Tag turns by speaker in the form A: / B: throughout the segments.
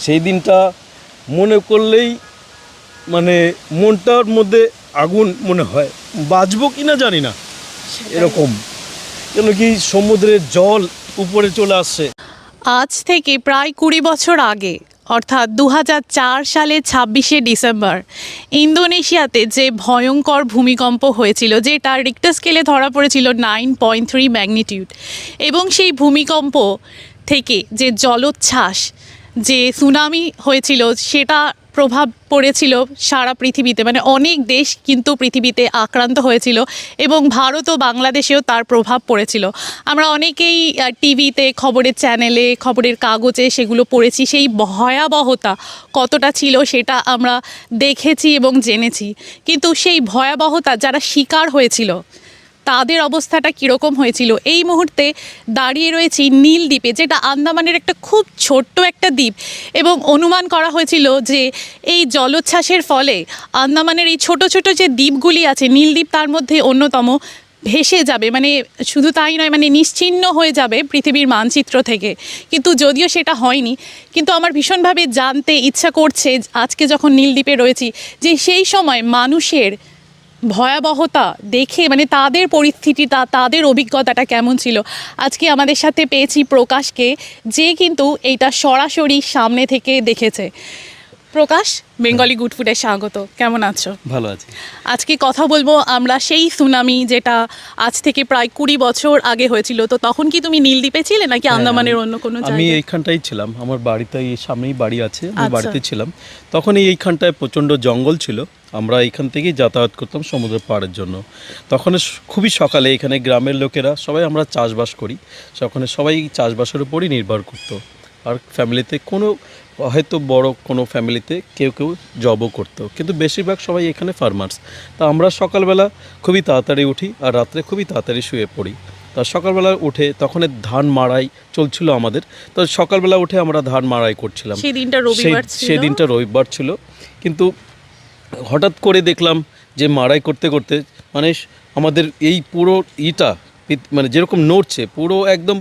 A: সেই দিনটা মনে করলেই মানে মনটার মধ্যে আগুন মনে হয়। বাঁচবো কি না জানি না। এরকম। কেন কি সমুদ্রের জল উপরে চলে আসছে।
B: আজ থেকে প্রায় কুড়ি বছর আগে অর্থাৎ দু হাজার চার সালে ছাব্বিশে ডিসেম্বর ইন্দোনেশিয়াতে যে ভয়ঙ্কর ভূমিকম্প হয়েছিল যে তার রিক্টার স্কেলে ধরা পড়েছিল নাইন পয়েন্ট থ্রি ম্যাগনিটিউড এবং সেই ভূমিকম্প থেকে যে জলোচ্ছ্বাস যে সুনামি হয়েছিল, সেটা প্রভাব পড়েছিল সারা পৃথিবীতে। মানে অনেক দেশ কিন্তু পৃথিবীতে আক্রান্ত হয়েছিল এবং ভারত ও বাংলাদেশেও তার প্রভাব পড়েছিল। আমরা অনেকেই টিভিতে, খবরের চ্যানেলে, খবরের কাগজে সেগুলো পড়েছি। সেই ভয়াবহতা কতটা ছিল সেটা আমরা দেখেছি এবং জেনেছি। কিন্তু সেই ভয়াবহতা যারা শিকার হয়েছিল তাদের অবস্থাটা কীরকম হয়েছিল? এই মুহূর্তে দাঁড়িয়ে রয়েছি নীল দ্বীপে, যেটা আন্দামানের একটা খুব ছোট্ট একটা দ্বীপ। এবং অনুমান করা হয়েছিল যে এই জলোচ্ছ্বাসের ফলে আন্দামানের এই ছোট ছোট যে দ্বীপগুলি আছে, নীল দ্বীপ তার মধ্যে অন্যতম ভেসে যাবে। মানে শুধু তাই নয় মানে নিশ্চিহ্ন হয়ে যাবে পৃথিবীর মানচিত্র থেকে। কিন্তু যদিও সেটা হয়নি, কিন্তু আমার ভীষণভাবে জানতে ইচ্ছা করছে আজকে যখন নীলদ্বীপে রয়েছি যে সেই সময় মানুষের ভয়াবহতা দেখে মানে তাদের পরিস্থিতিটা তাদের অভিজ্ঞতাটা কেমন ছিল? আজকে আমাদের সাথে পেয়েছি প্রকাশকে যে কিন্তু এইটা সরাসরি সামনে থেকে দেখেছে। প্রকাশ বেঙ্গলি গুড ফুডে স্বাগত। কেমন আছো?
A: ভালো আছি।
B: আজকে কথা বলব আমরা সেই সুনামি যেটা আজ থেকে প্রায় কুড়ি বছর আগে হয়েছিল। তো তখন কি তুমি নীলদ্বীপে ছিলে নাকি আন্দামানের অন্য কোনো
A: হ্যাঁ, আমি এইখানটাই ছিলাম। আমার বাড়িতে এই সামনেই বাড়ি আছে আমি
B: আচ্ছা।
A: বাড়িতে ছিলাম। তখন এইখানটায় প্রচণ্ড জঙ্গল ছিল। আমরা এখান থেকেই যাতায়াত করতাম সমুদ্র পাড়ের জন্য। তখন খুবই সকালে এখানে গ্রামের লোকেরা সবাই আমরা চাষবাস করি। ওখানে সবাই চাষবাসের উপরই নির্ভর করতো। আর ফ্যামিলিতে কোনো হয়তো বড় কোনো ফ্যামিলিতে কেউ কেউ জবও করতো। কিন্তু বেশিরভাগ সবাই এখানে ফার্মার্স। তা আমরা সকালবেলা খুবই তাড়াতাড়ি উঠি আর রাত্রে খুবই তাড়াতাড়ি শুয়ে পড়ি। তা সকালবেলা উঠে তখন ধান মাড়াই চলছিল আমাদের। তো সকালবেলা উঠে আমরা ধান মাড়াই করছিলাম।
B: সেই দিনটা রবিবার ছিল।
A: কিন্তু হঠাৎ করে দেখলাম যে মারাই করতে করতে মানে আমাদের এই পুরো ইটা মানে যেরকম নড়ছে, পুরো একদম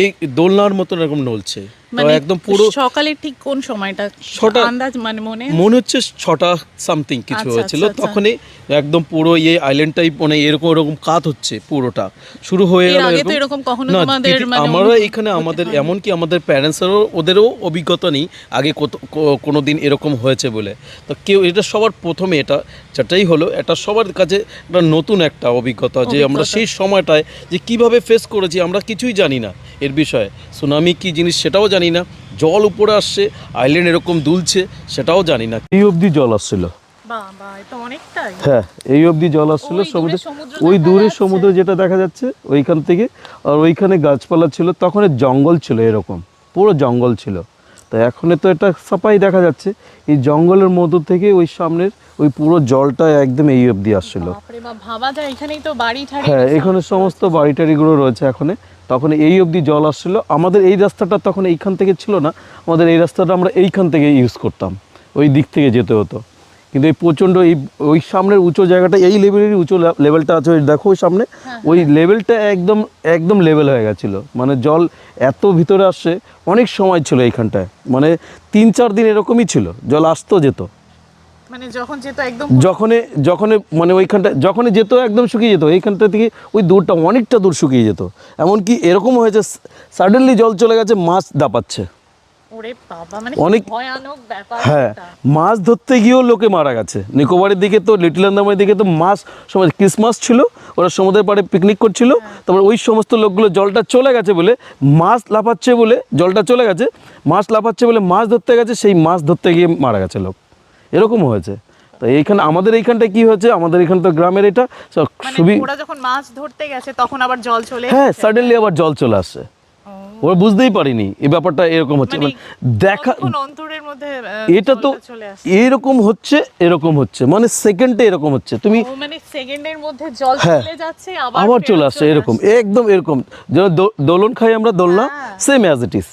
A: এই দোলনার মতন এরকম নড়ছে।
B: মানে
A: একদম পুরো
B: সকালের ঠিক কোন সময়টা?
A: ছটা-
B: আন্দাজ মানে মনে
A: মনে হচ্ছে ছটা সামথিং কিছু
B: আচ্ছা,
A: হয়েছিল।
B: আচ্ছা, আচ্ছা।
A: তখনই একদম পুরো ইয়ে আইল্যান্ডটাই মানে এরকম এরকম কাত হচ্ছে পুরোটা। শুরু হয়ে গেল
B: আগে তো
A: এরকম-
B: কখনো তোমাদের মানে
A: আমরা এখানে আমাদের
B: হয়নি।
A: এমনকি আমাদের প্যারেন্টসেরও ওদেরও অভিজ্ঞতা নেই আগে কত কো- কোনো দিন এরকম হয়েছে বলে। তো কেউ এটা সবার প্রথমে এটা যেটাই হলো এটা সবার কাছে একটা নতুন একটা অভিজ্ঞতা যে আমরা সেই সময়টায় যে কীভাবে ফেস করেছি আমরা কিছুই জানি না এর বিষয়ে। সুনামি কি জিনিস সেটাও জানি না। জল উপরে আসছে আইল্যান্ড এরকম দুলছে সেটাও জানি না। এই অবধি জল আসছিল। হ্যাঁ এই অবধি জল আসছিল
B: ওই দূরে
A: সমুদ্রে।
B: সমুদ্র
A: ওই দূরে সমুদ্র যেটা দেখা যাচ্ছে ওইখান থেকে আর ওইখানে গাছপালা ছিল তখন জঙ্গল ছিল এরকম পুরো জঙ্গল ছিল। তো এখন তো এটা সাপাই দেখা যাচ্ছে এই জঙ্গলের মধ্য থেকে ওই সামনের ওই পুরো জলটা একদম এই অবধি আসছিল।
B: ভাবা যায় এখানেই তো বাড়ি
A: হ্যাঁ এখানে সমস্ত বাড়ি টাড়িগুলো রয়েছে এখানে। তখন এই অবধি জল আসছিল। আমাদের এই রাস্তাটা তখন এইখান থেকে ছিল না। আমাদের এই রাস্তাটা আমরা এইখান থেকে ইউজ করতাম। ওই দিক থেকে যেতে হতো। কিন্তু এই প্রচণ্ড এই ওই সামনের উঁচু জায়গাটা এই লেভেলেরই উঁচু লেভেলটা আছে ওই দেখো ওই সামনে। ওই লেভেলটা একদম একদম লেভেল হয়ে গেছিল। মানে জল এত ভিতরে আসছে অনেক সময় ছিল এইখানটায়। মানে তিন চার দিন এরকমই ছিল। জল আসতো যেত।
B: মানে যখন যেত একদম
A: যখনই যখনই মানে ওইখানটা যখনই যেত একদম শুকিয়ে যেত। এইখানটা থেকে ওই দূরটা অনেকটা দূর শুকিয়ে যেত। এমনকি এরকম হয়েছে সাডেনলি জল চলে গেছে মাছ দাপাচ্ছে।
B: মানে
A: অনেক- হ্যাঁ মাছ ধরতে গিয়েও লোকে মারা গেছে। নিকোবরের দিকে তো লিটল আন্দামানের দিকে তো মাছ সময় ক্রিসমাস ছিল ওরা সমুদ্রের পাড়ে পিকনিক করছিল। তারপর ওই সমস্ত লোকগুলো জলটা চলে গেছে বলে মাছ লাফাচ্ছে বলে জলটা চলে গেছে মাছ লাফাচ্ছে বলে মাছ ধরতে গেছে সেই মাছ ধরতে গিয়ে মারা গেছে লোক। এরকম হয়েছে। তো এইখানে আমাদের এইখানটা কি হয়েছে? আমাদের এখানে তো গ্রামের এটা
B: মানে
A: খুবই
B: ওরা যখন মাছ ধরতে গেছে তখন আবার জল চলে
A: হ্যাঁ সাডেনলি আবার জল চলে আসছে ওরা বুঝতেই পারিনি এই ব্যাপারটা এরকম হচ্ছে।
B: মানে
A: দেখা এটা তো এরকম হচ্ছে এরকম হচ্ছে। মানে সেকেন্ডে এরকম হচ্ছে। তুমি
B: মানে সেকেন্ডের মধ্যে জল
A: হ্যাঁ।
B: চলে যাচ্ছে
A: আবার চলে আসছে এরকম। একদম এরকম। যেন দোলন খাই আমরা দোলনা। সেম অ্যাজ ইট ইজ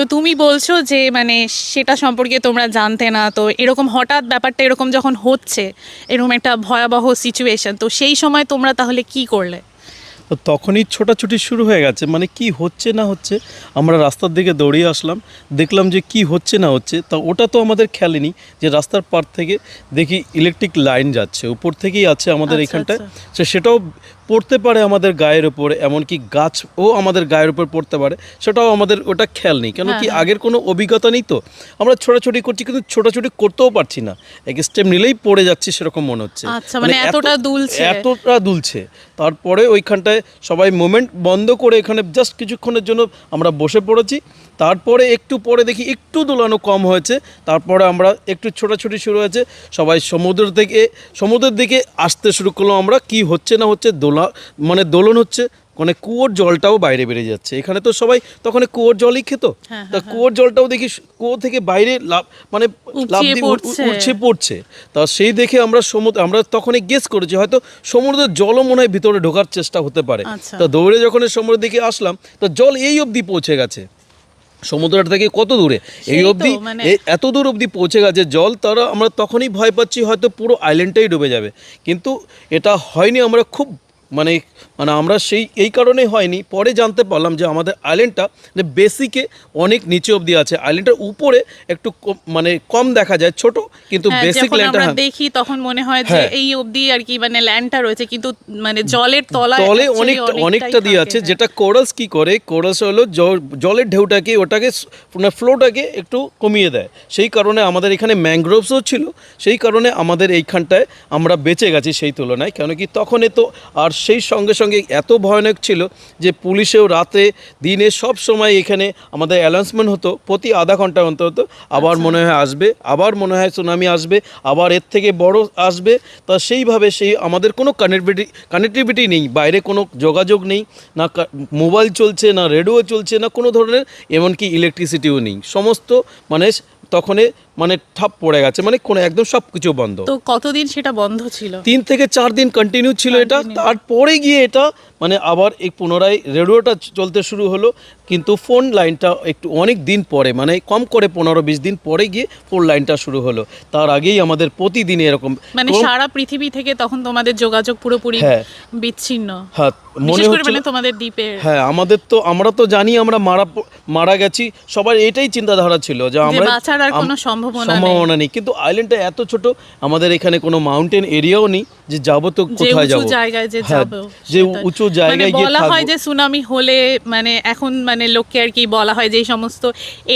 B: তো তুমি বলছো যে মানে সেটা সম্পর্কে তোমরা জানতে না তো এরকম হঠাৎ ব্যাপারটা এরকম যখন হচ্ছে এরকম একটা ভয়াবহ সিচুয়েশন তো সেই সময় তোমরা তাহলে কি করলে?
A: তো তখনই ছোটাছুটি শুরু হয়ে গেছে মানে কি হচ্ছে না হচ্ছে আমরা রাস্তার দিকে দৌড়িয়ে আসলাম দেখলাম যে কি হচ্ছে না হচ্ছে তা ওটা তো আমাদের খেয়ালেনি যে রাস্তার পার থেকে দেখি ইলেকট্রিক লাইন যাচ্ছে উপর থেকেই আছে আমাদের
B: আচ্ছা,
A: এখানটায় সে সেটাও পড়তে পারে আমাদের গায়ের উপর এমনকি গাছও আমাদের গায়ের উপর পড়তে পারে সেটাও আমাদের ওটা খেয়াল নেই। কেন কি
B: হ্যাঁ,
A: আগের কোনো অভিজ্ঞতা নেই তো? আমরা ছোটাছুটি করছি কিন্তু ছোটাছুটি করতেও পারছি না। এক স্টেপ নিলেই পড়ে যাচ্ছি সেরকম মনে হচ্ছে।
B: আচ্ছা, মানে এতটা দুলছে।
A: এতটা দুলছে। তারপরে ওইখানটায় সবাই মোমেন্ট বন্ধ করে এখানে জাস্ট কিছুক্ষণের জন্য আমরা বসে পড়েছি। তারপরে একটু পরে দেখি একটু দোলানো কম হয়েছে। তারপরে আমরা একটু ছোটাছুটি শুরু হয়েছে। সবাই সমুদ্র থেকে সমুদ্রের দিকে আসতে শুরু করলাম আমরা। কি হচ্ছে না হচ্ছে দোলা মানে দোলন হচ্ছে মানে কুয়োর জলটাও বাইরে বেরিয়ে যাচ্ছে। এখানে তো সবাই তখন কুয়োর জলই খেত।
B: হ্যাঁ,
A: তা কুয়োর জলটাও দেখি কুয়ো থেকে বাইরে লাভ মানে লাভ। উঠছে পড়ছে। তা সেই দেখে আমরা সমুদ্র আমরা তখনই গেস করেছি হয়তো সমুদ্রের জলও মনে হয় ভিতরে ঢোকার চেষ্টা হতে পারে।
B: আচ্ছা।
A: তা দৌড়ে যখন সমুদ্রের দিকে আসলাম তো জল এই অবধি পৌঁছে গেছে। সমুদ্রটা থেকে কত দূরে? এই অবধি
B: মানে-
A: এত দূর অবধি পৌঁছে গেছে জল তারা আমরা তখনই ভয় পাচ্ছি হয়তো পুরো আইল্যান্ডটাই ডুবে যাবে। কিন্তু এটা হয়নি আমরা খুব মানে মানে আমরা সেই এই কারণেই হয়নি পরে জানতে পারলাম যে আমাদের আইল্যান্ডটা যে বেসিকে অনেক নিচে অবধি আছে আইল্যান্ডের উপরে একটু মানে কম দেখা যায় ছোট কিন্তু
B: হ্যাঁ,
A: বেসিক ল্যান্ডটা
B: আমরা দেখি তখন মনে হয় যে
A: হ্যাঁ।
B: এই অবধি আর কি মানে ল্যান্ডটা রয়েছে কিন্তু মানে জলের তলায়
A: তলে
B: actually
A: অনেকটা অনেকটা দিয়ে আছে
B: হ্যাঁ।
A: যেটা কোরালস কি করে কোরালস হলো জলের ঢেউটাকে ওটাকে মানে ফ্লোটাকে একটু কমিয়ে দেয় সেই কারণে আমাদের এখানে ম্যাংগ্রোভসও ছিল সেই কারণে আমাদের এইখানটায় আমরা বেঁচে গেছি সেই তুলনায় কেন কি তখন এ তো আর সেই সঙ্গে সঙ্গে এত ভয়ানক ছিল যে পুলিশেও রাতে দিনে সব সময় এখানে আমাদের অ্যানাউন্সমেন্ট হতো প্রতি আধা ঘণ্টা অন্তর হতো আবার
B: আচ্ছা।
A: মনে হয় আসবে আবার মনে হয় সুনামি আসবে আবার এর থেকে বড় আসবে তা সেইভাবে সেই আমাদের কোনো কানেক্টিভিটি কানেক্টিভিটি নেই বাইরে কোনো যোগাযোগ নেই না মোবাইল চলছে না রেডিও চলছে না কোনো ধরনের এমনকি ইলেকট্রিসিটিও নেই সমস্ত মানে তখনই মানে ঠাপ পড়ে গেছে মানে কোনো একদম সব কিছু বন্ধ।
B: তো কতদিন সেটা বন্ধ ছিল?
A: তিন থেকে চার দিন কন্টিনিউ ছিল এটা। তারপরে গিয়ে এটা মানে আবার এই পুনরায় রেডিওটা চলতে শুরু হলো কিন্তু ফোন লাইনটা একটু অনেক দিন পরে মানে কম করে পনেরো বিশ দিন পরে গিয়ে ফোন লাইনটা শুরু হলো। তার আগেই আমাদের প্রতিদিন এরকম
B: মানে সারা পৃথিবী থেকে তখন তোমাদের যোগাযোগ পুরোপুরি
A: হ্যাঁ।
B: বিচ্ছিন্ন।
A: হ্যাঁ মনে হচ্ছিল
B: মানে তোমাদের দ্বীপের।
A: হ্যাঁ আমাদের তো আমরা তো জানি আমরা মারা মারা গেছি। সবার এটাই চিন্তাধারা ছিল যে আমরা
B: বাঁচার আর কোনো সম্ভাবনা নেই।
A: সম্ভাবনা নেই। কিন্তু আইল্যান্ডটা এত ছোট আমাদের এখানে কোনো মাউন্টেন এরিয়াও নেই যে যাব তো কোথায়
B: উঁচু
A: যাব।
B: জায়গায় যে
A: হ্যাঁ, যে উঁচু জায়গায়
B: মানে
A: গিয়ে
B: বলা হয় যে সুনামি হলে মানে এখন মানে লোককে আর কি বলা হয় যে এই সমস্ত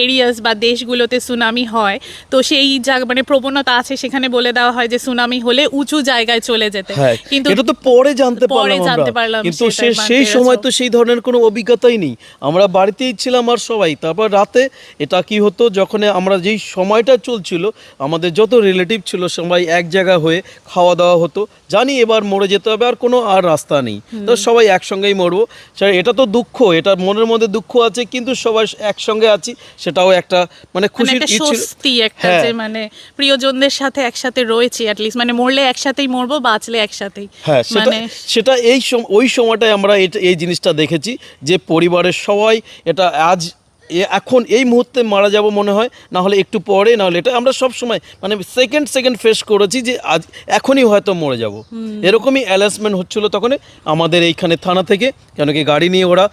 B: এরিয়াস বা দেশগুলোতে সুনামি হয়। তো সেই জায়গা মানে প্রবণতা আছে সেখানে বলে দেওয়া হয় যে সুনামি হলে উঁচু জায়গায় চলে যেতে।
A: হ্যাঁ
B: কিন্তু
A: এটা তো পরে জানতে
B: পরে
A: পারলাম
B: জানতে
A: আমরা
B: পারলাম
A: কিন্তু সেই সময় তো সেই ধরনের কোনো অভিজ্ঞতাই নেই। আমরা বাড়িতেই ছিলাম আর সবাই। তারপর রাতে এটা কি হতো যখন আমরা যেই সময়টা চলছিল আমাদের যত রিলেটিভ ছিল সবাই এক জায়গা হয়ে খাওয়া দাওয়া হতো। জানি এবার মরে যেতে হবে আর কোনো আর রাস্তা নেই। তো সবাই একসঙ্গেই মরবো। এটা তো দুঃখ এটা মনের মধ্যে দুঃখ আছে কিন্তু সবাই একসঙ্গে আছি সেটাও একটা মানে
B: মানে
A: খুশির
B: একটা স্বস্তি একটা
A: হ্যাঁ।
B: যে মানে প্রিয়জনদের সাথে একসাথে রয়েছি অ্যাটলিস্ট মানে মরলে একসাথেই মরবো বাঁচলে একসাথেই।
A: হ্যাঁ সেটা
B: মানে
A: সেটা এই ওই সময়টায় আমরা এই জিনিসটা দেখেছি যে পরিবারের সবাই এটা আজ এখন এই মুহূর্তে মারা যাব মনে হয় না হলে একটু পরে না হলে এটা আমরা সব সময় মানে সেকেন্ড সেকেন্ড ফেস করেছি যে আজ এখনই হয়তো মরে যাব। এরকমই অ্যালাসমেন্ট হচ্ছিল তখন আমাদের এইখানে থানা থেকে কেন কি গাড়ি নিয়ে ওরা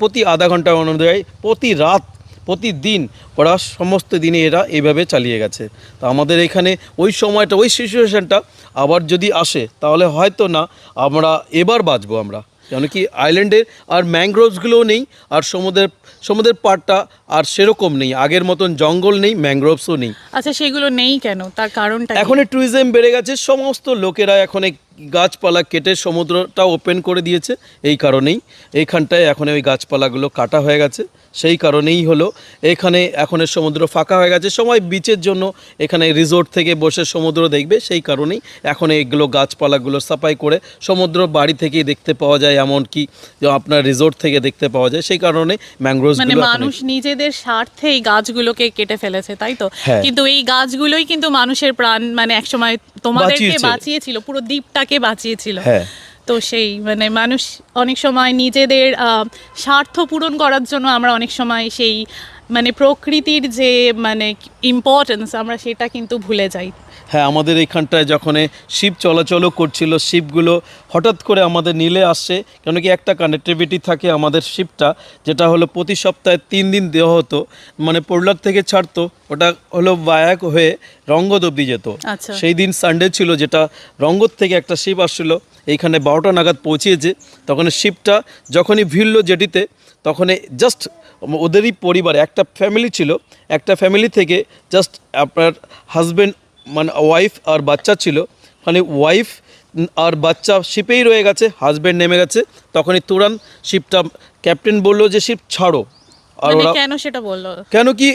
A: প্রতি আধা ঘণ্টা অনুযায়ী প্রতি রাত প্রতিদিন ওরা সমস্ত দিনে এরা এইভাবে চালিয়ে গেছে। তা আমাদের এখানে ওই সময়টা ওই সিচুয়েশনটা আবার যদি আসে তাহলে হয়তো না আমরা এবার বাঁচবো আমরা। কেন কি আইল্যান্ডের আর ম্যাংগ্রোভসগুলোও নেই আর সমুদ্রের সমুদ্রের পাড়টা আর সেরকম নেই। আগের মতন জঙ্গল নেই ম্যাংগ্রোভসও নেই।
B: আচ্ছা সেগুলো নেই কেন? তার কারণটা
A: এখন ট্যুরিজম বেড়ে গেছে সমস্ত লোকেরা এখন গাছপালা কেটে সমুদ্রটা ওপেন করে দিয়েছে এই কারণেই। এইখানটায় এখন ওই গাছপালাগুলো কাটা হয়ে গেছে। সেই কারণেই হলো এখানে এখন সমুদ্র ফাঁকা হয়ে গেছে। সময় বিচের জন্য এখানে রিসোর্ট থেকে বসে সমুদ্র দেখবে। সেই কারণেই এখন এইগুলো গাছপালাগুলো সাফাই করে সমুদ্র বাড়ি থেকেই দেখতে পাওয়া যায় এমন কি আপনার রিসোর্ট থেকে দেখতে পাওয়া যায়। সেই কারণে
B: ম্যাংগ্রোভ
A: মানে
B: মানুষ নিজেদের স্বার্থে এই গাছগুলোকে কেটে ফেলেছে তাই তো?
A: হ্যাঁ।
B: কিন্তু এই গাছগুলোই কিন্তু মানুষের প্রাণ মানে একসময় তোমাদেরকে বাঁচিয়েছিল পুরো দ্বীপটাকে বাঁচিয়েছিল।
A: হ্যাঁ।
B: তো সেই মানে মানুষ অনেক সময় নিজেদের আহ, স্বার্থ পূরণ করার জন্য আমরা অনেক সময় সেই মানে প্রকৃতির যে মানে ইম্পর্টেন্স আমরা সেটা কিন্তু ভুলে যাই।
A: হ্যাঁ আমাদের এইখানটায় যখন শিপ চলাচলও করছিল শিপগুলো হঠাৎ করে আমাদের নীলে আসছে কেন কি একটা কানেক্টিভিটি থাকে আমাদের শিপটা যেটা হলো প্রতি সপ্তাহে তিন দিন দেওয়া হতো মানে পোর্লার থেকে ছাড়তো ওটা হলো বায়াক হয়ে রঙ্গদ অব্দি যেত
B: আচ্ছা।
A: সেই দিন সানডে ছিল যেটা রঙ্গত থেকে একটা শিপ আসছিল এইখানে বারোটা নাগাদ পৌঁছিয়েছে তখন শিপটা যখনই ভিড়ল জেটিতে তখন জাস্ট ওদেরই পরিবারে একটা ফ্যামিলি ছিল একটা ফ্যামিলি থেকে জাস্ট আপনার হাজব্যান্ড মানে ওয়াইফ আর বাচ্চা ছিল মানে ওয়াইফ আর বাচ্চা শিপেই রয়ে গেছে হাজব্যান্ড নেমে গেছে তখনই তুরান শিপটা ক্যাপ্টেন বলল যে শিপ ছাড়ো আর
B: মানে
A: ওরা
B: কেন সেটা বলল
A: কেন কি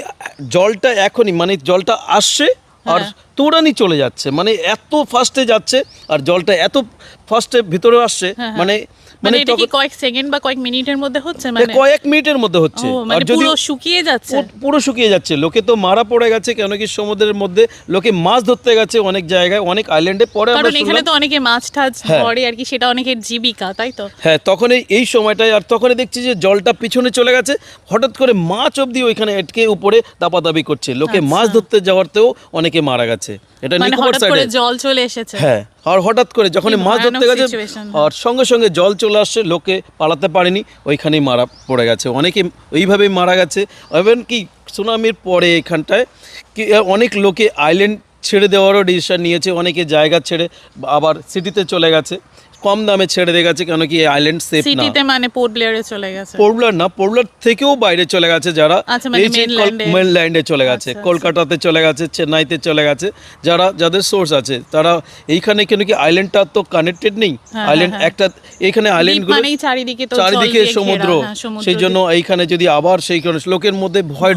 A: জলটা এখনই মানে জলটা আসছে আর
B: হ্যাঁ।
A: তুরানি চলে যাচ্ছে মানে এত ফাস্টে যাচ্ছে আর জলটা এত ফাস্টে ভিতরে আসছে
B: হ্যাঁ, হ্যাঁ।
A: মানে
B: মানে
A: মানে
B: এটা কি কয়েক সেকেন্ড বা কয়েক মিনিটের মধ্যে হচ্ছে? মানে
A: কয়েক মিনিটের মধ্যে হচ্ছে। আর
B: মানে
A: যদি
B: পুরো শুকিয়ে যাচ্ছে।
A: পুরো শুকিয়ে যাচ্ছে। লোকে তো মারা পড়ে গেছে কেন কি সমুদ্রের মধ্যে লোকে মাছ ধরতে গেছে অনেক জায়গায় অনেক আইল্যান্ডে পরে আমরা
B: কারণ এখানে তো অনেকে মাছ টাছ
A: হ্যাঁ।
B: ধরে আর কি সেটা অনেকের জীবিকা তাই তো?
A: হ্যাঁ তখন এই- সময়টায় আর তখনই দেখছি যে জলটা পিছনে চলে গেছে। হঠাৎ করে মাছ অবধি ওইখানে এটকে উপরে দাপাদাপি করছে। লোকে
B: আচ্ছা।
A: মাছ ধরতে যাওয়াতেও অনেকে মারা গেছে। এটা
B: মানে
A: নিকোবর সাইডে
B: জল চলে এসেছে।
A: হ্যাঁ। আর হঠাৎ করে যখন মাছ ধরতে গেছে আর সঙ্গে সঙ্গে জল চলে আসছে লোকে পালাতে পারেনি ওইখানেই মারা পড়ে গেছে। অনেকে ওইভাবেই মারা গেছে। এবং কি সুনামির পরে এখানটায় কি অনেক লোকে আইল্যান্ড ছেড়ে দেওয়ারও ডিসিশন নিয়েছে অনেকে জায়গা ছেড়ে আবার সিটিতে চলে গেছে। কম দামে ছেড়ে দিয়ে গেছে কেন কি আইল্যান্ড সেফ না?
B: সিটিতে মানে পোর্ট ব্লেয়ারে চলে গেছে।
A: পোর্টলার না পোর্টলার থেকেও বাইরে চলে গেছে যারা।
B: আচ্ছা, মানে
A: মেনল্যান্ডে চলে গেছে
B: আচ্ছা,
A: কলকাতাতে চলে গেছে চেন্নাইতে চলে গেছে যারা যাদের সোর্স আছে তারা এইখানে কেন কি আইল্যান্ডটা তো কানেক্টেড নেই?
B: হ্যাঁ,
A: আইল্যান্ড
B: হ্যাঁ।
A: একটা এইখানে আইল্যান্ডগুলো
B: মানেই চারিদিকে তো
A: চারিদিকে সমুদ্র।
B: হ্যাঁ,
A: সেই জন্য এইখানে যদি আবার সেই কারণে লোকের মধ্যে ভয়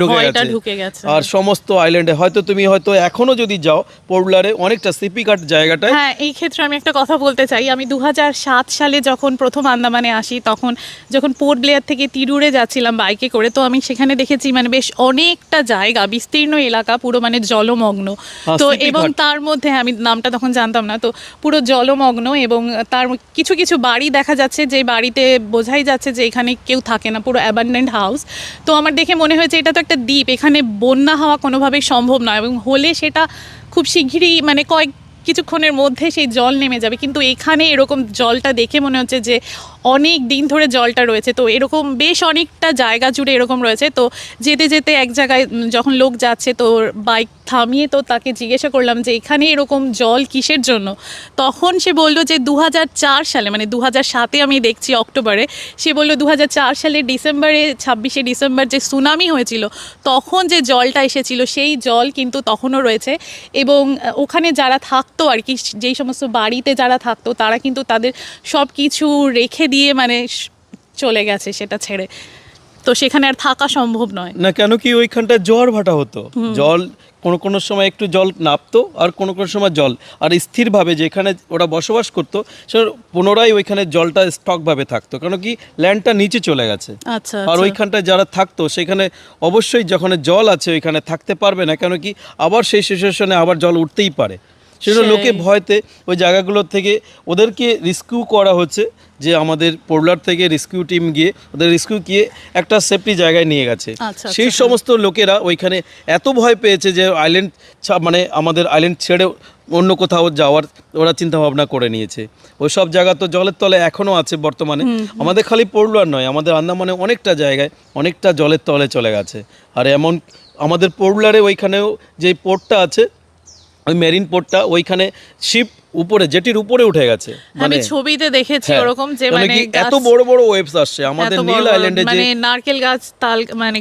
A: ঢুকে গেছে। আর সমস্ত আইল্যান্ডে হয়তো তুমি হয়তো এখনও যদি যাও পোর্টলারে অনেকটা সিপি কাট জায়গাটায়।
B: হ্যাঁ এই ক্ষেত্রে আমি একটা কথা বলতে চাই। আমি দু হাজার সালে যখন প্রথম আন্দামানে আসি তখন যখন পোর্ট ব্লেয়ার থেকে তিরুরে যাচ্ছিলাম বাইকে করে তো আমি সেখানে দেখেছি মানে বেশ অনেকটা জায়গা বিস্তীর্ণ এলাকা পুরো মানে জলমগ্ন। তো এবং তার মধ্যে আমি নামটা তখন জানতাম না তো পুরো জলমগ্ন এবং তার কিছু কিছু বাড়ি দেখা যাচ্ছে যে বাড়িতে বোঝাই যাচ্ছে যে এখানে কেউ থাকে না পুরো অ্যাবান্ডেন্ট হাউস তো আমার দেখে মনে হয়েছে এটা তো একটা দ্বীপ এখানে বন্যা হওয়া কোনোভাবেই সম্ভব নয় এবং হলে সেটা খুব শিগগিরই মানে কয়েক কিছুক্ষণের মধ্যে সেই জল নেমে যাবে। কিন্তু এখানে এরকম জলটা দেখে মনে হচ্ছে যে অনেক দিন ধরে জলটা রয়েছে। তো এরকম বেশ অনেকটা জায়গা জুড়ে এরকম রয়েছে। তো যেতে যেতে এক জায়গায় যখন লোক যাচ্ছে, তো বাইক থামিয়ে তো তাকে জিজ্ঞাসা করলাম যে, এখানে এরকম জল কিসের জন্য? তখন সে বলল যে দু হাজার চার সালে মানে দু সাতে আমি দেখছি অক্টোবরে। সে বলল দু সালে ডিসেম্বরে, ছাব্বিশে ডিসেম্বর যে সুনামি হয়েছিল, তখন যে জলটা এসেছিল, সেই জল কিন্তু তখনও রয়েছে এবং ওখানে যারা থাকতো আর কি যেই সমস্ত বাড়িতে যারা থাকতো তারা কিন্তু তাদের সব কিছু রেখে দিয়ে মানে চলে গেছে সেটা ছেড়ে। তো সেখানে আর থাকা সম্ভব নয়।
A: না কেন কি ওইখানটা জোয়ার ভাটা হতো? জল কোনো কোনো সময় একটু জল নাপতো আর কোনো কোনো সময় জল। আর স্থিরভাবে যেখানে ওরা বসবাস করতো সে পুনরায় ওইখানে জলটা স্টকভাবে থাকতো। কেন কি ল্যান্ডটা নিচে চলে গেছে।
B: আচ্ছা
A: আর
B: আচ্ছা।
A: ওইখানটায় যারা থাকতো সেখানে অবশ্যই যখন জল আছে ওইখানে থাকতে পারবে না কেন কি আবার সেই সিচুয়েশনে আবার জল উঠতেই পারে।
B: সেই।
A: লোকে ভয়তে ওই জায়গাগুলো থেকে ওদেরকে রেস্কিউ করা হচ্ছে যে আমাদের পোর্লার থেকে রেস্কিউ টিম গিয়ে ওদের রেস্কিউ গিয়ে একটা সেফটি জায়গায় নিয়ে গেছে।
B: আচ্ছা,
A: সেই
B: আচ্ছা,
A: সমস্ত লোকেরা ওইখানে এত ভয় পেয়েছে যে আইল্যান্ড মানে আমাদের আইল্যান্ড ছেড়ে অন্য কোথাও যাওয়ার ওরা চিন্তা ভাবনা করে নিয়েছে। ওই সব জায়গা তো জলের তলে এখনও আছে বর্তমানে। আমাদের খালি পোর্লার নয় আমাদের আন্দামানে অনেকটা জায়গায় অনেকটা জলের তলে চলে গেছে। আর এমন আমাদের পোর্লারে ওইখানেও যে পোর্টটা আছে ওই মেরিন পোর্টটা ওইখানে শিপ উপরে জেটির উপরে উঠে গেছে
B: আমি ছবিতে দেখেছি
A: হ্যাঁ,
B: ওরকম যে
A: মানে
B: মানে
A: এত বড় বড় ওয়েভস আসছে আমাদের নীল আইল্যান্ডে যে
B: মানে নারকেল গাছ তাল মানে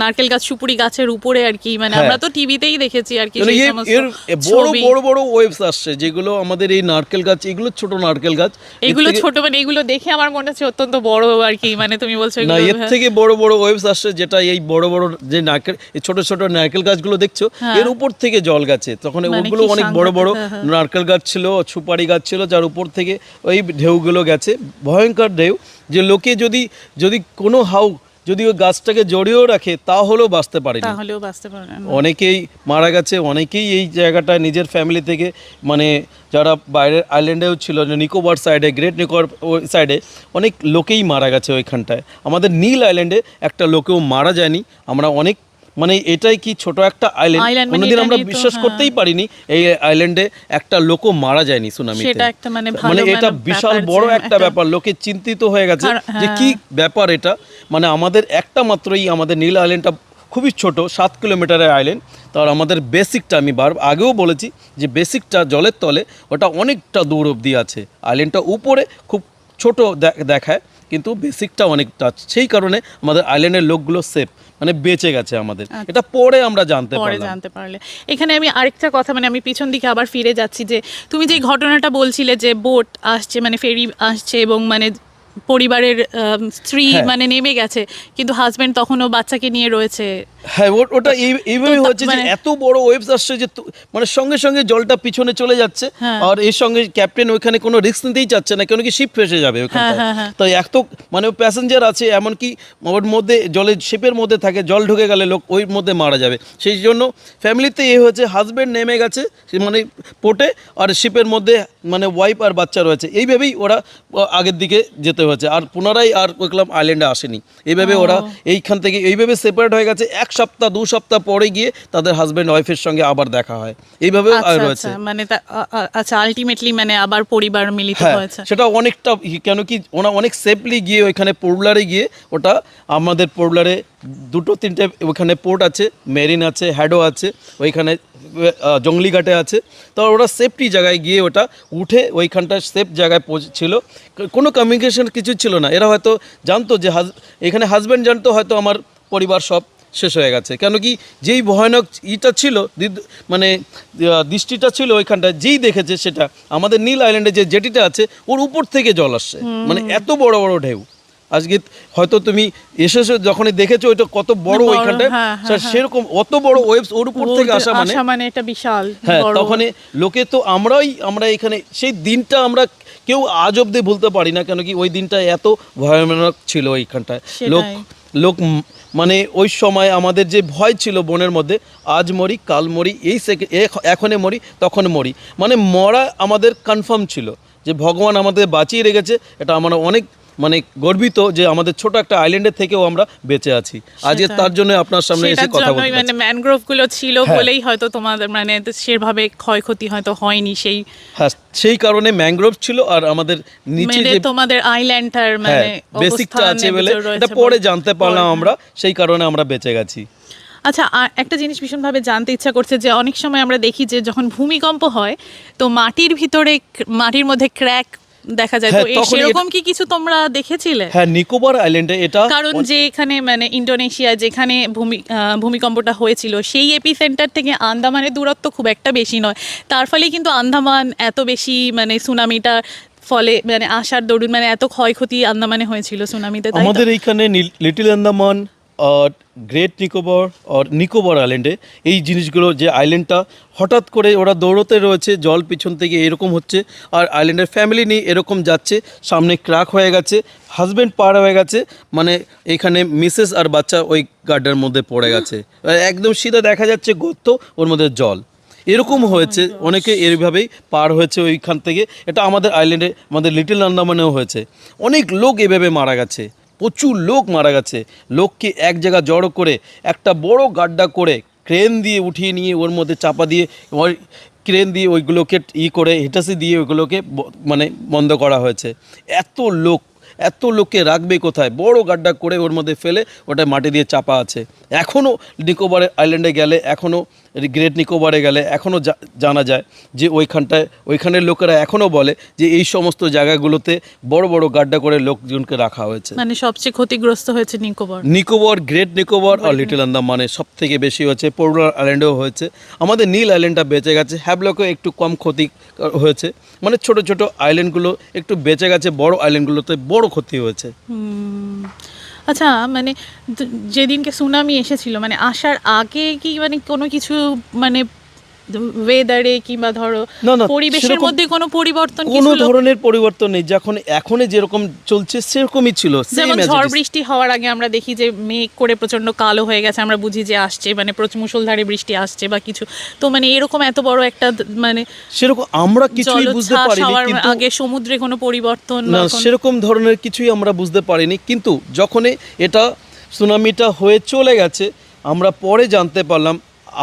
B: নারকেল গাছ সুপুরি গাছের উপরে আর কি মানে
A: হ্যাঁ।
B: আমরা তো টিভিতেই দেখেছি আর কি
A: মানে
B: সেই
A: এর- বড় বড় বড় ওয়েভস আসছে যেগুলো আমাদের এই নারকেল গাছ এগুলো ছোট নারকেল গাছ
B: এগুলো ছোট মানে এগুলো দেখে আমার মনে হচ্ছে অত্যন্ত বড় আর কি মানে তুমি বলছো
A: না এর
B: হ্যাঁ।
A: থেকে বড় বড় ওয়েভস আসছে যেটা এই বড় বড় যে নারকেল এই ছোট ছোট নারকেল গাছগুলো দেখছ। এর উপর থেকে জল গেছে তখন
B: মানে
A: ওগুলো অনেক বড় বড়। নারকেল গাছ ছিল সুপারি গাছ ছিল যার উপর থেকে ওই ঢেউগুলো গেছে। ভয়ঙ্কর ঢেউ। যে লোকে যদি যদি কোনো হাউ যদি ওই গাছটাকে জড়িয়েও রাখে তাহলেও বাঁচতে পারেনি।
B: তাহলেও বাঁচতে পারে
A: অনেকেই মারা গেছে অনেকেই এই জায়গাটায় নিজের ফ্যামিলি থেকে মানে যারা বাইরের আইল্যান্ডেও ছিল যে নিকোবর সাইডে গ্রেট নিকোবর ওই সাইডে অনেক লোকেই মারা গেছে ওইখানটায়। আমাদের নীল আইল্যান্ডে একটা লোকেও মারা যায়নি। আমরা অনেক মানে এটাই কি ছোট একটা আইল্যান্ড
B: মানে
A: কোনোদিন আমরা বিশ্বাস
B: হ্যাঁ।
A: করতেই পারিনি এই আইল্যান্ডে একটা লোকও মারা যায়নি সুনামিতে
B: সেটা একটা মানে
A: মানে এটা
B: মানে
A: বিশাল বড় একটা ব্যাপার লোকে চিন্তিত হয়ে গেছে যে
B: হ্যাঁ।
A: কি ব্যাপার এটা। মানে আমাদের একটা মাত্রই আমাদের নীল আইল্যান্ডটা খুবই ছোট সাত কিলোমিটারের আইল্যান্ড তার আমাদের বেসিকটা আমি বার আগেও বলেছি যে বেসিকটা জলের তলে ওটা অনেকটা দূর অবধি আছে। আইল্যান্ডটা উপরে খুব ছোট দেখায় কিন্তু বেসিকটা অনেকটা সেই কারণে আমাদের আইল্যান্ডের লোকগুলো সেফ মানে বেঁচে গেছে আমাদের। এটা পরে আমরা জানতে
B: পরে জানতে পারলে। এখানে আমি আরেকটা কথা মানে আমি পিছন দিকে আবার ফিরে যাচ্ছি যে তুমি যে ঘটনাটা বলছিলে যে বোট আসছে মানে ফেরি আসছে এবং মানে পরিবারের স্ত্রী
A: হ্যাঁ।
B: মানে নেমে গেছে কিন্তু হাজবেন্ড তখনও বাচ্চাকে নিয়ে রয়েছে
A: হ্যাঁ ওটা এই- এইভাবে হচ্ছে যে
B: মানে-
A: এত বড় ওয়েভস আসছে যে মানে সঙ্গে সঙ্গে জলটা পিছনে চলে যাচ্ছে
B: হ্যাঁ।
A: আর এর সঙ্গে ক্যাপ্টেন ওইখানে কোনো রিস্ক নিতেই চাচ্ছে না কেন কি শিপ ফেসে যাবে ওখানে
B: হ্যাঁ।
A: তো এত মানে প্যাসেঞ্জার আছে এমনকি ওর মধ্যে জলের শিপের মধ্যে থাকে জল ঢুকে গেলে লোক ওই মধ্যে মারা যাবে সেই জন্য ফ্যামিলিতে এ হয়েছে হাজব্যান্ড নেমে গেছে মানে পোটে আর শিপের মধ্যে মানে ওয়াইফ আর বাচ্চা রয়েছে এইভাবেই ওরা আগের দিকে যেতে হয়েছে। আর পুনরায় আর ওইকলাম আইল্যান্ডে আসেনি। এইভাবে ওরা এইখান থেকে এইভাবে সেপারেট হয়ে গেছে। এক সপ্তাহ দু সপ্তাহ পরে গিয়ে তাদের হাজব্যান্ড ওয়াইফের সঙ্গে আবার দেখা হয়। এইভাবে
B: আচ্ছা
A: রয়েছে।
B: আচ্ছা মানে আ- আ- আচ্ছা আলটিমেটলি মানে আবার পরিবার মিলিত
A: হ্যাঁ
B: হয়েছে।
A: সেটা অনেকটা কেন কি ওনা অনেক সেফলি গিয়ে ওইখানে পোর্টলারে গিয়ে ওটা আমাদের পোর্টলারে দুটো তিনটে ওখানে পোর্ট আছে মেরিন আছে হ্যাডো আছে ওইখানে আহ, জঙ্গলিঘাটে আছে। তো ওরা সেফটি জায়গায় গিয়ে ওটা উঠে ওইখানটা সেফ জায়গায় পৌঁছেছিল। কোনো কমিউনিকেশন কিছু ছিল না। এরা হয়তো জানতো যে হাজ এখানে হাজব্যান্ড জানতো হয়তো আমার পরিবার সব শেষ হয়ে গেছে। কেন কি যেই ভয়ানক ইটা ছিল মানে দৃষ্টিটা ছিল ওইখানটায় যেই দেখেছে সেটা আমাদের নীল আইল্যান্ডে যে জেটিটা আছে ওর উপর থেকে জল আসছে। মানে এত বড় বড় ঢেউ। আজকে হয়তো তুমি এসেছ যখনই দেখেছ ওইটা কত বড় ওইখানটায়
B: হ্যাঁ, হ্যাঁ,
A: স্যার, সেরকম অত বড় ওয়েবস ওর উপর থেকে আসা মানে?
B: মানে এটা বিশাল
A: হ্যাঁ। তখন লোকে তো আমরাই আমরা এখানে সেই দিনটা আমরা কেউ আজ অব্দি ভুলতে পারি না কেন কি ওই দিনটা এত ভয়ানক ছিল ওইখানটায়। লোক লোক মানে ওই সময় আমাদের যে ভয় ছিল বনের মধ্যে আজ মরি কাল মরি এই সেকে এখ- এখনে মরি তখন মরি। মানে মরা আমাদের কনফার্ম ছিল যে ভগবান আমাদের বাঁচিয়ে রেখেছে এটা আমরা অনেক মানে গর্বিত যে আমাদের ছোট একটা আইল্যান্ডের থেকেও আমরা বেঁচে আছি আজকে তার জন্য আপনার সামনে এসে কথা বলতে
B: মানে। ম্যানগ্রোভগুলো ছিল
A: হ্যাঁ।
B: বলেই হয়তো তোমাদের মানে সেভাবে ক্ষয়ক্ষতি হয়তো হয়নি সেই
A: হ্যাঁ সেই কারণে ম্যানগ্রোভ ছিল আর আমাদের নিচে যে
B: তোমাদের আইল্যান্ডটার
A: হ্যাঁ
B: মানে
A: বেসিকটা আছে বলে এটা পরে জানতে পারলাম আমরা সেই কারণে আমরা বেঁচে গেছি
B: আচ্ছা আর একটা জিনিস ভীষণভাবে জানতে ইচ্ছা করছে যে অনেক সময় আমরা দেখি যে যখন ভূমিকম্প হয় তো মাটির ভিতরে মাটির মধ্যে ক্র্যাক দেখা যায়। তো
A: হ্যাঁ,
B: এ-
A: তখন এটা-
B: সেরকম কি কিছু তোমরা দেখেছিলে?
A: হ্যাঁ নিকোবর আইল্যান্ডে এটা
B: কারণ যে এখানে মানে ইন্ডোনেশিয়া যেখানে ভূমি ভূমিকম্পটা হয়েছিল সেই এপি সেন্টার থেকে আন্দামানের দূরত্ব খুব একটা বেশি নয়। তার ফলে কিন্তু আন্দামান এত বেশি মানে সুনামিটা ফলে মানে আসার দরুন মানে এত ক্ষয়ক্ষতি আন্দামানে হয়েছিল সুনামিতে
A: আমাদের এইখানে লিটল আন্দামান গ্রেট নিকোবর আর নিকোবর আইল্যান্ডে এই জিনিসগুলো যে আইল্যান্ডটা হঠাৎ করে ওরা দৌড়তে রয়েছে জল পিছন থেকে এরকম হচ্ছে আর আইল্যান্ডের ফ্যামিলি নিয়ে এরকম যাচ্ছে সামনে ক্রাক হয়ে গেছে হাজব্যান্ড পার হয়ে গেছে মানে এখানে মিসেস আর বাচ্চা ওই গার্ডের মধ্যে পড়ে গেছে। একদম সিধা দেখা যাচ্ছে গর্ত ওর মধ্যে জল। এরকম হয়েছে অনেকে এইভাবেই পার হয়েছে ওইখান থেকে। এটা আমাদের আইল্যান্ডে আমাদের লিটল আন্দামানেও হয়েছে। অনেক লোক এভাবে মারা গেছে। প্রচুর লোক মারা গেছে। লোককে এক জায়গা জড়ো করে, একটা বড় গাড্ডা করে ক্রেন দিয়ে উঠিয়ে নিয়ে ওর মধ্যে চাপা দিয়ে ওই ক্রেন দিয়ে ওইগুলোকে ই করে হেটাসি দিয়ে ওইগুলোকে মানে বন্ধ করা হয়েছে। এত লোক, এত লোককে রাখবে কোথায়? বড় গাড্ডা করে ওর মধ্যে ফেলে ওটা মাটি দিয়ে চাপা আছে। এখনও নিকোবরের আইল্যান্ডে গেলে এখনও গ্রেট নিকোবরে গেলে এখনও জানা যায় যে ওইখানটায় ওইখানের লোকেরা এখনও বলে যে এই সমস্ত জায়গাগুলোতে বড় বড় গাড্ডা করে লোকজনকে রাখা হয়েছে।
B: মানে সবচেয়ে ক্ষতিগ্রস্ত হয়েছে নিকোবর।
A: নিকোবর গ্রেট নিকোবর আর লিটল আন্দামানে সব থেকে বেশি হয়েছে পোর্লার আইল্যান্ডেও হয়েছে। আমাদের নীল আইল্যান্ডটা বেঁচে গেছে হ্যাবলকেও একটু কম ক্ষতি হয়েছে। মানে ছোট ছোট আইল্যান্ডগুলো একটু বেঁচে গেছে বড় আইল্যান্ডগুলোতে বড় ক্ষতি হয়েছে।
B: আচ্ছা মানে যেদিনকে সুনামি এসেছিল মানে আসার আগে কি মানে কোনো কিছু মানে ওয়েদারে কিংবা ধরো পরিবেশের মধ্যে কোনো পরিবর্তন
A: কোনো ধরনের পরিবর্তন নেই। যখন এখনই যেরকম চলছে সেরকমই ছিল
B: যেমন ঝড় বৃষ্টি হওয়ার আগে আমরা দেখি যে মেঘ করে প্রচণ্ড কালো হয়ে গেছে আমরা বুঝি যে আসছে মানে মুষলধারে বৃষ্টি আসছে বা কিছু। তো মানে এরকম এত বড় একটা মানে
A: সেরকম আমরা কিছুই বুঝতে পারিনি কিন্তু
B: আগে সমুদ্রে কোনো পরিবর্তন
A: না সেরকম ধরনের কিছুই আমরা বুঝতে পারিনি। কিন্তু যখনই এটা সুনামিটা হয়ে চলে গেছে আমরা পরে জানতে পারলাম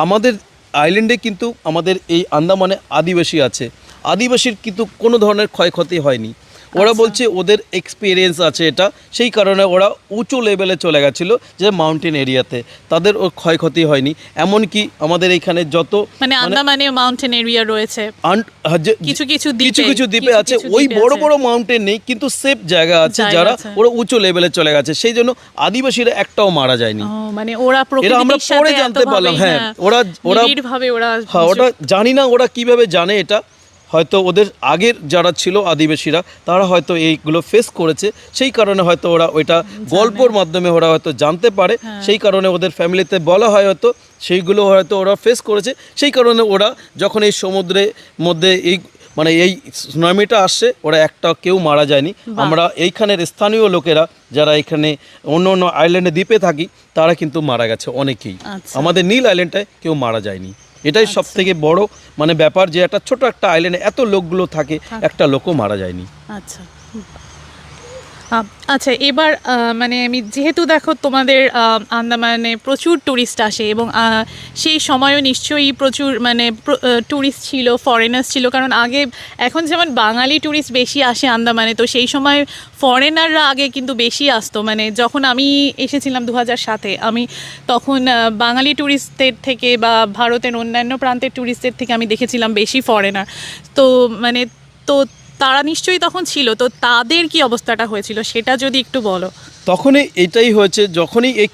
A: আমাদের আইল্যান্ডে কিন্তু আমাদের এই আন্দামানে আদিবাসী আছে। আদিবাসীর কিন্তু কোনো ধরনের ক্ষয়ক্ষতি হয়নি। ওরা বলছে ওদের এক্সপিরিয়েন্স আছে এটা। সেই কারণে ওরা উঁচু লেভেলে চলে গেছিল যে মাউন্টেন এরিয়াতে তাদের ও ক্ষয়ক্ষতি হয়নি। এমনকি আমাদের এইখানে যত
B: মানে আন্দামানে মাউন্টেন এরিয়া রয়েছে।
A: আন- হ্যাঁ,
B: কিছু কিছু দ্বীপে-
A: কিছু কিছু দ্বীপে আছে। ওই বড় বড় মাউন্টেন নেই কিন্তু সেফ জায়গা আছে যারা ওরা উঁচু লেভেলে চলে গেছে। সেই জন্য আদিবাসীরা একটাও মারা যায়নি।
B: মানে ওরা
A: আমরা পরে জানতে পারলাম, হ্যাঁ, ওরা- ওরা-
B: নিবিড়ভাবে ওরা
A: হ্যাঁ ওটা জানি না ওরা কীভাবে জানে এটা। হয়তো ওদের আগের যারা ছিল আদিবাসীরা তারা হয়তো এইগুলো ফেস করেছে। সেই কারণে হয়তো ওরা ওইটা গল্পর মাধ্যমে ওরা হয়তো জানতে পারে।
B: হ্যাঁ।
A: সেই কারণে ওদের ফ্যামিলিতে বলা হয় হয়তো সেইগুলো হয়তো ওরা ফেস করেছে। সেই কারণে ওরা যখন এই সমুদ্রের মধ্যে এই মানে এই সুনামিটা আসছে ওরা একটা কেউ মারা যায়নি। আমরা এইখানের স্থানীয় লোকেরা যারা এখানে অন্য অন্য আইল্যান্ডে দ্বীপে থাকি তারা কিন্তু মারা গেছে অনেকেই।
B: আচ্ছা।
A: আমাদের নীল আইল্যান্ডটায় কেউ মারা যায়নি। এটাই সব থেকে বড় মানে ব্যাপার যে একটা ছোট একটা আইল্যান্ডে এত লোকগুলো থাকে। একটা লোকও মারা যায়নি।
B: আচ্ছা। আচ্ছা এবার মানে আমি যেহেতু দেখো তোমাদের আন্দামানে প্রচুর ট্যুরিস্ট আসে এবং সেই সময়ও নিশ্চয়ই প্রচুর মানে ট্যুরিস্ট ছিল ফরেনার্স ছিল, কারণ আগে, এখন যেমন বাঙালি ট্যুরিস্ট বেশি আসে আন্দামানে, তো সেই সময় ফরেনাররা আগে কিন্তু বেশি আসতো। মানে যখন আমি এসেছিলাম দু হাজার সাতে, আমি তখন বাঙালি ট্যুরিস্টদের থেকে বা ভারতের অন্যান্য প্রান্তের ট্যুরিস্টদের থেকে আমি দেখেছিলাম বেশি ফরেনার তো মানে তো তারা নিশ্চয়ই তখন ছিল তো তাদের কি অবস্থাটা হয়েছিল সেটা যদি একটু বলো।
A: তখনই এটাই হয়েছে যখনই এই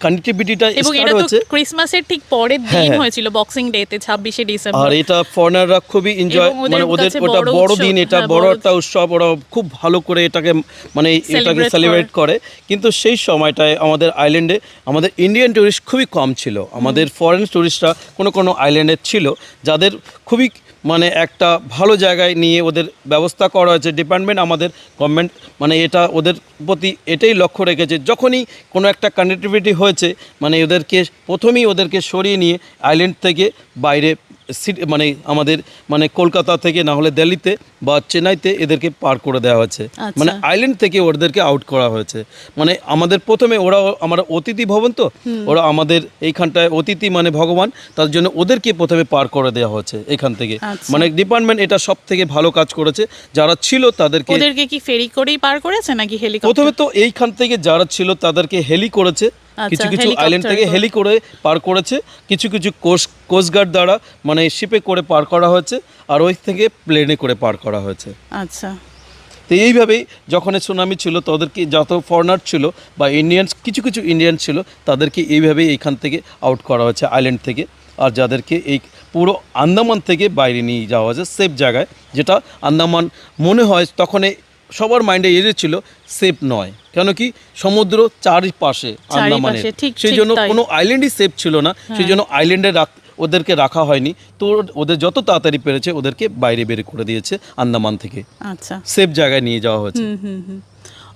A: কানেক্টিভিটিটা
B: এবং এটা তো ক্রিসমাসের ঠিক পরের
A: হ্যাঁ,
B: দিন
A: হ্যাঁ।
B: হয়েছিল বক্সিং ডেতে ছাব্বিশে ডিসেম্বর
A: আর এটা ফরেনাররা খুবই এনজয় মানে ওদের ওটা
B: বড়
A: দিন এটা
B: হ্যাঁ,
A: বড়
B: বড়
A: একটা উৎসব। ওরা খুব ভালো করে এটাকে মানে এটাকে সেলিব্রেট করে। কিন্তু সেই সময়টায় আমাদের আইল্যান্ডে আমাদের ইন্ডিয়ান টুরিস্ট খুবই কম ছিল। আমাদের ফরেন টুরিস্টরা কোনো কোনো আইল্যান্ডে ছিল যাদের খুবই মানে একটা ভালো জায়গায় নিয়ে ওদের ব্যবস্থা করা হয়েছে। ডিপার্টমেন্ট আমাদের গভর্নমেন্ট মানে এটা ওদের প্রতি এটাই লক্ষ্য রেখেছে। যখনই কোনো একটা কানেক্টিভিটি হয়েছে মানে ওদেরকে প্রথমেই ওদেরকে সরিয়ে নিয়ে আইল্যান্ড থেকে বাইরে মানে আমাদের মানে কলকাতা থেকে না হলে দিল্লিতে বা চেন্নাইতে এদেরকে পার করে দেওয়া হয়েছে।
B: আচ্ছা।
A: মানে আইল্যান্ড থেকে ওদেরকে আউট করা হয়েছে। মানে আমাদের প্রথমে ওরা আমরা অতিথি ভবন তো ওরা আমাদের এইখানটায় অতিথি মানে ভগবান তার জন্য ওদেরকে প্রথমে পার করে দেওয়া হয়েছে এখান থেকে।
B: আচ্ছা।
A: মানে ডিপার্টমেন্ট এটা সব থেকে ভালো কাজ করেছে। যারা ছিল তাদেরকে
B: ওদেরকে কি ফেরি করেই পার করেছে নাকি হেলিকপ্টার
A: প্রথমে তো এইখান থেকে যারা ছিল তাদেরকে হেলি করেছে। কিছু কিছু আইল্যান্ড থেকে হেলি করে পার করেছে কিছু কিছু কোস্ট কোস্টগার্ড দ্বারা মানে শিপে করে পার করা হয়েছে আর ওই থেকে প্লেনে করে পার করা হয়েছে।
B: আচ্ছা।
A: তো এইভাবেই যখন সুনামি ছিল তাদেরকে যত ফরেনার ছিল বা ইন্ডিয়ানস কিছু কিছু ইন্ডিয়ান ছিল তাদেরকে এইভাবেই এইখান থেকে আউট করা হয়েছে আইল্যান্ড থেকে। আর যাদেরকে এই পুরো আন্দামান থেকে বাইরে নিয়ে যাওয়া হয়েছে সেফ জায়গায় যেটা আন্দামান মনে হয় তখন সবার মাইন্ডে এড়ে ছিল সেফ নয়। কেন কি সমুদ্র চারিপাশে আন্দামানের। সেই জন্য কোনো আইল্যান্ডই সেফ ছিল না। সেই জন্য আইল্যান্ডে রাখ ওদেরকে রাখা হয়নি। তো ওদের যত তাড়াতাড়ি পেরেছে ওদেরকে বাইরে বের করে দিয়েছে আন্দামান থেকে।
B: আচ্ছা।
A: সেফ জায়গায় নিয়ে যাওয়া হয়েছে।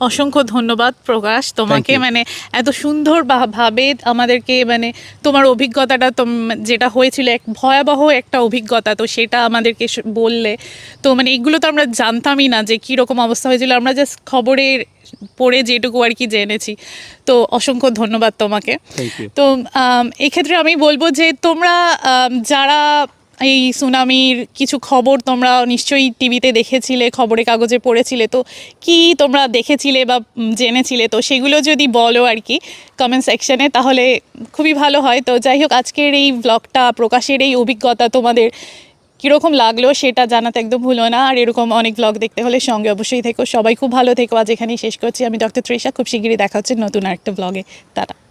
B: অসংখ্য ধন্যবাদ প্রকাশ। তোমাকে মানে এত সুন্দর ভাবে আমাদেরকে মানে তোমার অভিজ্ঞতাটা যেটা হয়েছিল এক ভয়াবহ একটা অভিজ্ঞতা তো সেটা আমাদেরকে বললে। তো মানে এগুলো তো আমরা জানতামই না যে কীরকম অবস্থা হয়েছিল। আমরা জাস্ট খবরের পড়ে যেটুকু আর কি জেনেছি। তো অসংখ্য ধন্যবাদ তোমাকে। তো এক্ষেত্রে আমি বলব যে তোমরা যারা এই সুনামির কিছু খবর তোমরা নিশ্চয়ই টিভিতে দেখেছিলে খবরের কাগজে পড়েছিলে, তো কি তোমরা দেখেছিলে বা জেনেছিলে? তো সেগুলো যদি বলো আর কি কমেন্ট সেকশনে তাহলে খুবই ভালো হয়। তো যাই হোক, আজকের এই ব্লগটা প্রকাশের এই অভিজ্ঞতা তোমাদের কীরকম লাগল সেটা জানাতে একদম ভুলো না। আর এরকম অনেক ব্লগ দেখতে হলে সঙ্গে অবশ্যই থেকো। সবাই খুব ভালো থেকো। আজ এখানেই শেষ করছি। আমি ডক্টর ত্রিশা। খুব শিগগিরই দেখা হচ্ছে নতুন আরেকটা ব্লগে তারা